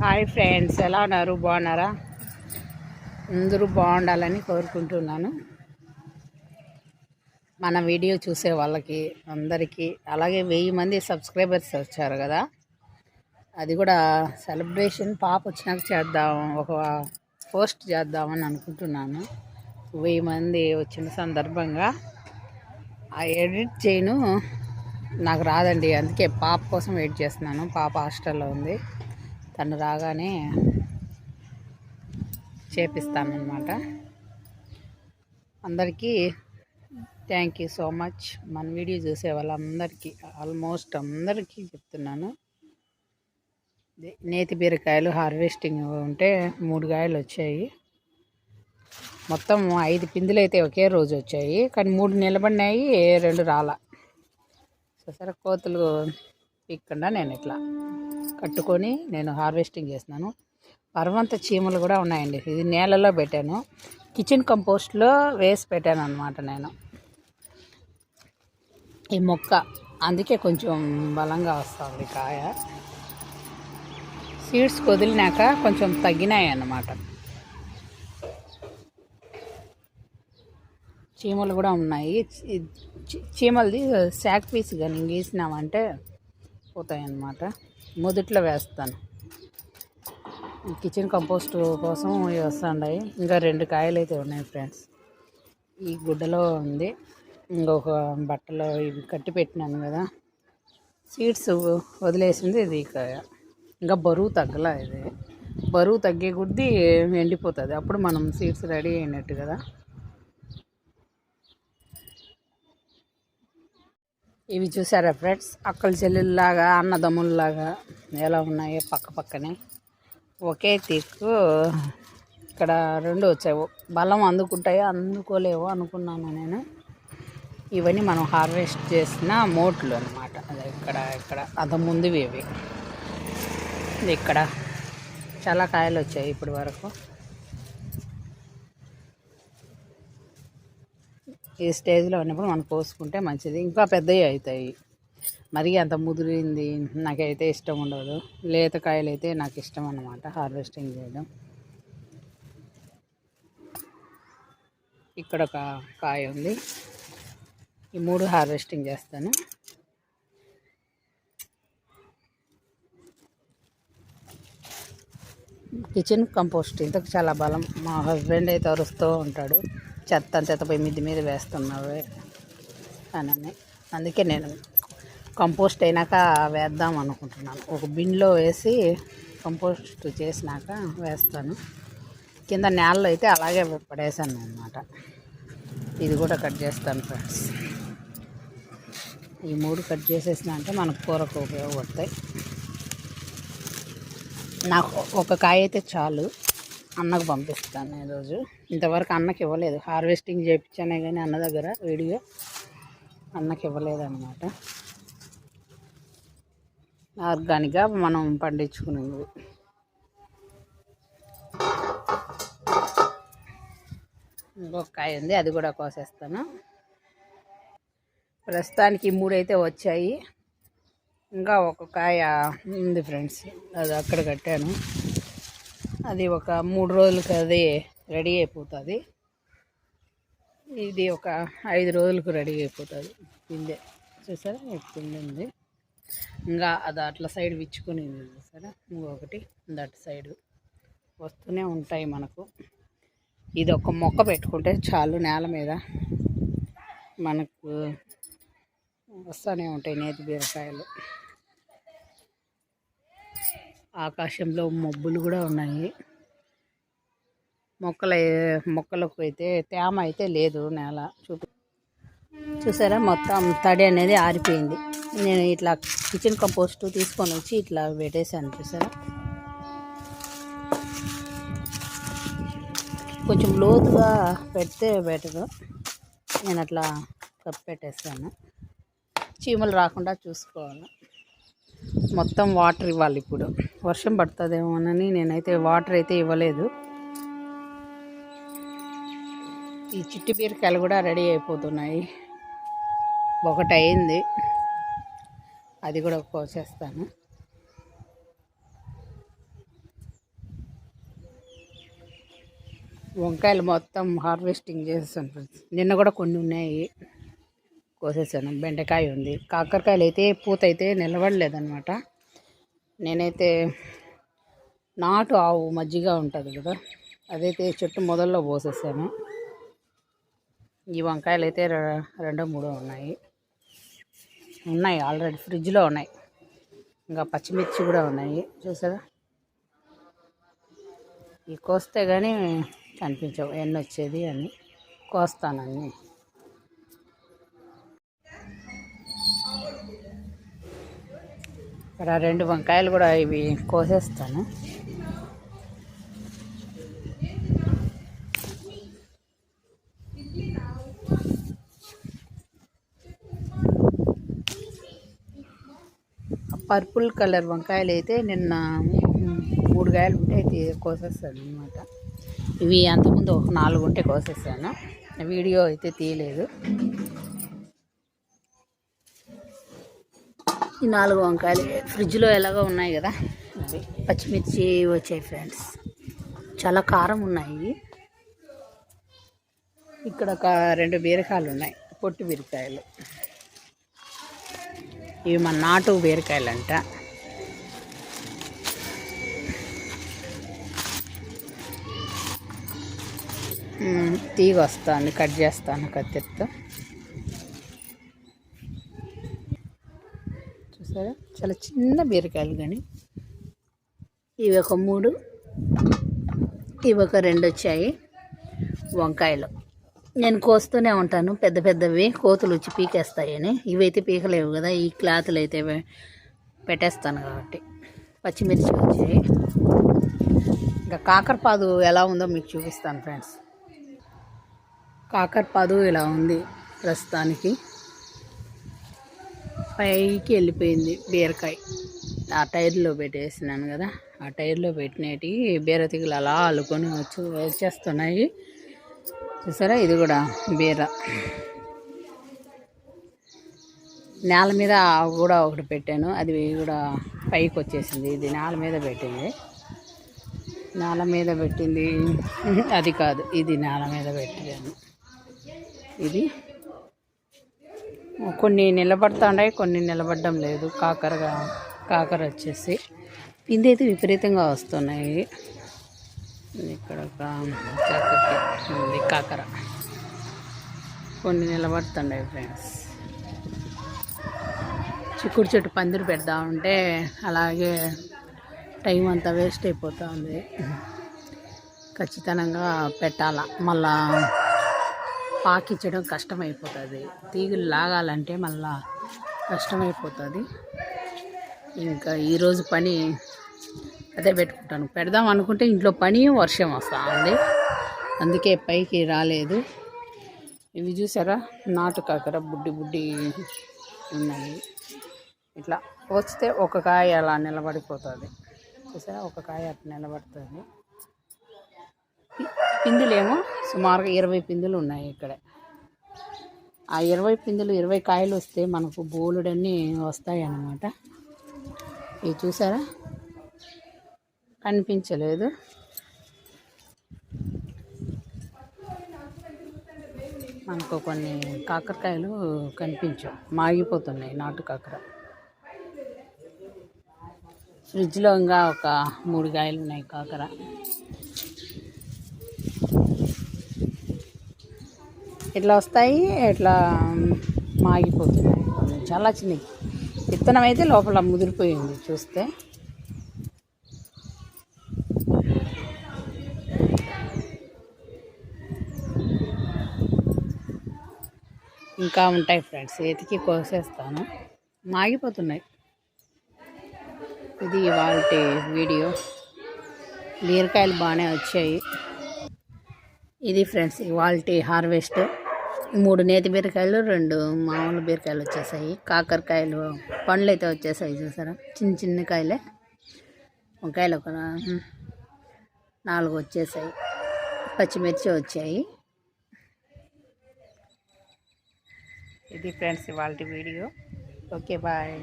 Hi friends ఎలా ఉన్నారు? బాగున్నారా? అందరూ బాగుండాలని కోరుకుంటున్నాను. మన వీడియో చూసే వాళ్ళకి అందరికీ అలాగే వెయ్యి మంది సబ్స్క్రైబర్స్ వచ్చారు కదా. అది కూడా సెలబ్రేషన్ పాప వచ్చినాక చేద్దాం ఒక పోస్ట్ చేద్దామని అనుకుంటున్నాను. వెయ్యి మంది వచ్చిన సందర్భంగా. ఆ ఎడిట్ చేయను నాకు రాదండి అందుకే పాప కోసం వెయిట్ చేస్తున్నాను. పాప హాస్టల్లో ఉంది. తను రాగానే చేపిస్తానమాట అందరికీ థ్యాంక్ యూ సో మచ్. మన వీడియో చూసే వాళ్ళందరికీ ఆల్మోస్ట్ అందరికీ చెప్తున్నాను. నేతి బీరకాయలు హార్వెస్టింగ్ ఉంటే మూడు కాయలు వచ్చాయి. మొత్తం ఐదు పిందులు అయితే ఒకే రోజు వచ్చాయి. కానీ మూడు నిలబడినాయి రెండు రాల. సరే కోతులు పీక్కుండా నేను ఇట్లా కట్టుకొని నేను హార్వెస్టింగ్ చేస్తున్నాను. పర్వంత చీమలు కూడా ఉన్నాయండి. ఇది నేలలో పెట్టాను. కిచెన్ కంపోస్ట్లో వేసి పెట్టాను అనమాట నేను. ఈ మొక్క. అందుకే కొంచెం బలంగా వస్తుంది కాయ. సీడ్స్ వదిలినాక కొంచెం తగ్గినాయి అన్నమాట. చీమలు కూడా ఉన్నాయి. చీమలది శాక్ పీస్ కానీ గీసినామంటే పోతాయి అన్నమాట మొదట్లో వేస్తాను. కిచెన్ కంపోస్ట్ కోసం ఇవి ఇంకా రెండు కాయలు అయితే ఉన్నాయి ఫ్రెండ్స్. ఈ గుడ్డలో ఉంది. ఇంకొక బట్టలో ఇవి కట్టి పెట్టినాను కదా. సీడ్స్ వదిలేసింది ఇది కాయ ఇంకా బరువు తగ్గల ఇది. బరువు తగ్గే కొద్దీ ఎండిపోతుంది. అప్పుడు మనం సీడ్స్ రెడీ అయినట్టు కదా. ఇవి చూసారా ఫ్రెండ్స్? అక్కల చెల్లెల్లాగా అన్నదమ్ముల్లాగా ఎలా ఉన్నాయో పక్క పక్కనే. ఒకే తీక్కు ఇక్కడ రెండు వచ్చాయి బలం అందుకుంటాయో? అందుకోలేవో అనుకున్నాను నేను. ఇవన్నీ మనం హార్వెస్ట్ చేసిన మోట్లు అనమాట అదే ఇక్కడ ఇక్కడ. అదముందువి ముందువి ఇవి. ఇక్కడ. చాలా కాయలు వచ్చాయి ఇప్పటి వరకు. ఈ స్టేజ్లో ఉన్నప్పుడు మనం కోసుకుంటే మంచిది. ఇంకా పెద్దవి అవుతాయి. మరీ అంత ముదిరింది నాకైతే ఇష్టం ఉండదు. లేత కాయలు అయితే నాకు ఇష్టం అన్నమాట. హార్వెస్టింగ్ చేయడం. ఇక్కడ ఒక కాయ ఉంది. ఈ మూడు హార్వెస్టింగ్ చేస్తాను. Kitchen compost. ఇంతకు చాలా బలం. మా హస్బెండ్ అయితే అరుస్తూ ఉంటాడు. చెత్త అంతా పోయి మిద్ది మీద వేస్తున్నావే అని అందుకే నేను కంపోస్ట్ అయినాక వేద్దాం అనుకుంటున్నాను. ఒక బిన్లో వేసి కంపోస్ట్ చేసినాక వేస్తాను. కింద నేలలో అయితే అలాగే పడేసాను అనమాట ఇది కూడా కట్ చేస్తాను ఫ్రెండ్స్. ఈ మూడు కట్ చేసేసిన అంటే మనకు కూరకు ఉపయోగపడతాయి. నాకు ఒక కాయ అయితే చాలు. అన్నకు పంపిస్తాను ఈరోజు. ఇంతవరకు అన్నకి ఇవ్వలేదు. హార్వెస్టింగ్ చేయించానే కానీ అన్న దగ్గర వీడియో అన్నకి ఇవ్వలేదు అనమాట ఆర్గానిక్గా మనం పండించుకునేది. ఇంకొక కాయ ఉంది అది కూడా కోసేస్తాను. ప్రస్తుతానికి మూడైతే వచ్చాయి. ఇంకా ఒక కాయ ఉంది ఫ్రెండ్స్ అది అక్కడ కట్టాను. అది ఒక మూడు రోజులకి అది రెడీ అయిపోతుంది. ఇది ఒక ఐదు రోజులకు రెడీ అయిపోతుంది. పిందె చూసారా? ఈ ఉంది. ఇంకా అది అట్లా సైడ్ విచ్చుకొని చూసారా? ఇంకొకటి దట్ సైడ్ సైడు. వస్తూనే ఉంటాయి మనకు. ఇది ఒక మొక్క పెట్టుకుంటే చాలు నేల మీద మనకు వస్తూనే ఉంటాయి నేతి బీరకాయలు. ఆకాశంలో మబ్బులు కూడా ఉన్నాయి. మొక్కల మొక్కలకు అయితే తేమ అయితే లేదు నేల చూపి. చూసారా? మొత్తం తడి అనేది ఆరిపోయింది. నేను ఇట్లా కిచెన్ కంపోస్ట్ తీసుకొని వచ్చి ఇట్లా పెట్టేశాను చూసారా? కొంచెం లోతుగా పెడితే బెటరు. నేను అట్లా కప్పి పెట్టేస్తాను చీమలు రాకుండా చూసుకోవాలి. మొత్తం వాటర్ ఇవ్వాలి ఇప్పుడు. వర్షం పడుతుందేమోనని నేనైతే వాటర్ అయితే ఇవ్వలేదు. ఈ చిట్టి బీరకాయలు కూడా రెడీ అయిపోతున్నాయి. ఒకటి అయింది అది కూడా కోసేస్తాను. వంకాయలు మొత్తం హార్వెస్టింగ్ చేస్తాను. నిన్న కూడా కొన్ని ఉన్నాయి. కోసేసాను. బెండకాయ ఉంది. కాకరకాయలు అయితే పూత అయితే నిలబడలేదన్నమాట. నేనైతే నాటు ఆవు మజ్జిగ ఉంటుంది కదా అదైతే చెట్టు మొదల్లో పోసేసాను. ఈ వంకాయలు అయితే రెండు రెండో మూడో ఉన్నాయి. ఉన్నాయి ఆల్రెడీ ఫ్రిడ్జ్లో ఉన్నాయి. ఇంకా పచ్చిమిర్చి కూడా ఉన్నాయి. చూసారా? ఈ కోస్తే కానీ కనిపించవు. ఎన్ని వచ్చేది అని కోస్తానన్నీ. ఇక్కడ రెండు వంకాయలు కూడా ఇవి కోసేస్తాను. పర్పుల్ కలర్ వంకాయలు అయితే నిన్న మూడు కాయలు ఉంటే అయితే కోసేస్తాను అనమాట ఇవి అంతకుముందు ఒక నాలుగు ఉంటే కోసేసాను. వీడియో అయితే తీయలేదు. ఈ నాలుగు వంకాయలు ఫ్రిడ్జ్లో ఎలాగో ఉన్నాయి కదా పచ్చిమిర్చి వచ్చాయి ఫ్రెండ్స్. చాలా కారం ఉన్నాయి. ఇక్కడ ఒక రెండు బీరకాయలు ఉన్నాయి పొట్టు బీరకాయలు. ఇవి మన నాటు బీరకాయలు అంట తీగ వస్తాను కట్ చేస్తాను కత్తిరితో చూసారా చాలా చిన్న బీరకాయలు కానీ ఇవి ఒక మూడు ఇవి ఒక రెండు వచ్చాయి వంకాయలు. నేను కోస్తూనే ఉంటాను పెద్ద పెద్దవి కోతులు వచ్చి పీకేస్తాయని. ఇవైతే పీకలేవు కదా ఈ క్లాతులు అయితే పెట్టేస్తాను కాబట్టి. పచ్చిమిర్చి వచ్చాయి. ఇంకా కాకరపాదు ఎలా ఉందో మీకు చూపిస్తాను ఫ్రెండ్స్. కాకరపాదు ఇలా ఉంది ప్రస్తుతానికి. పైకి వెళ్ళిపోయింది బీరకాయ. ఆ టైర్లో పెట్టేసినాను కదా ఆ టైర్లో పెట్టినవి బీర తీగలు అలా అల్లుకొని వచ్చి వచ్చేస్తున్నాయి. చూసారా? ఇది కూడా బీర. నేల మీద కూడా ఒకటి పెట్టాను అది కూడా పైకి వచ్చేసింది. ఇది నేల మీద పెట్టింది. నేల మీద పెట్టింది అది కాదు ఇది నేల మీద పెట్టాను. ఇది కొన్ని నిలబడుతున్నాయి కొన్ని నిలబడడం లేదు. కాకరగా కాకర వచ్చేసి. పిండి అయితే విపరీతంగా వస్తున్నాయి. ఇక్కడ ఒక ఉంది కాకర. కొన్ని నిలబడుతుండే ఫ్రెండ్స్. చిక్కుడు చెట్టు పందిరి పెడతా ఉంటే అలాగే టైం అంతా వేస్ట్ అయిపోతూ ఉంది ఖచ్చితంగా పెట్టాల. మళ్ళా పాకించడం కష్టమైపోతుంది. తీగలు లాగాలంటే మళ్ళా కష్టమైపోతుంది. ఇంకా ఈరోజు పని అదే పెట్టుకుంటాను. పెడదాం అనుకుంటే ఇంట్లో పని వర్షం వస్తూ ఉంది అందుకే పైకి రాలేదు. ఇవి చూసారా? నాటు కాకర బుడ్డి బుడ్డి ఉన్నాయి. ఇట్లా వస్తే ఒక కాయ అలా నిలబడిపోతుంది. చూసారా? ఒక కాయ అట్లా నిలబడుతుంది. పిందులేమో సుమారుగా ఇరవై పిందులు ఉన్నాయి ఇక్కడ. ఆ ఇరవై పిందులు ఇరవై కాయలు వస్తే మనకు బోలుడన్నీ వస్తాయి అన్నమాట ఇవి చూసారా? కనిపించలేదు. మనకు కొన్ని కాకరకాయలు కనిపించవు. మాగిపోతున్నాయి నాటు కాకర. ఫ్రిడ్జ్లో ఇంకా ఒక మూడు కాయలు ఉన్నాయి కాకర. ఇట్లా వస్తాయి ఇట్లా మాగిపోతున్నాయి. చాలా చిన్నవి. విత్తనం అయితే లోపల ముదిరిపోయింది చూస్తే. ఇంకా ఉంటాయి ఫ్రెండ్స్ ఎతికి కోసేస్తాను. మాగిపోతున్నాయి. ఇది ఇవాళ వీడియో. బీరకాయలు బాగానే వచ్చాయి. ఇది ఫ్రెండ్స్ ఇవాళ హార్వెస్ట్. మూడు నేతి బీరకాయలు రెండు మామూలు బీరకాయలు వచ్చేసాయి. కాకరకాయలు పండ్లు అయితే వచ్చేసాయి చూసారా? చిన్న చిన్న కాయలే. వంకాయలు ఒక నాలుగు వచ్చేసాయి. పచ్చిమిర్చి వచ్చాయి. ఇది ఫ్రెండ్స్ ఇవాళ వీడియో. Okay bye.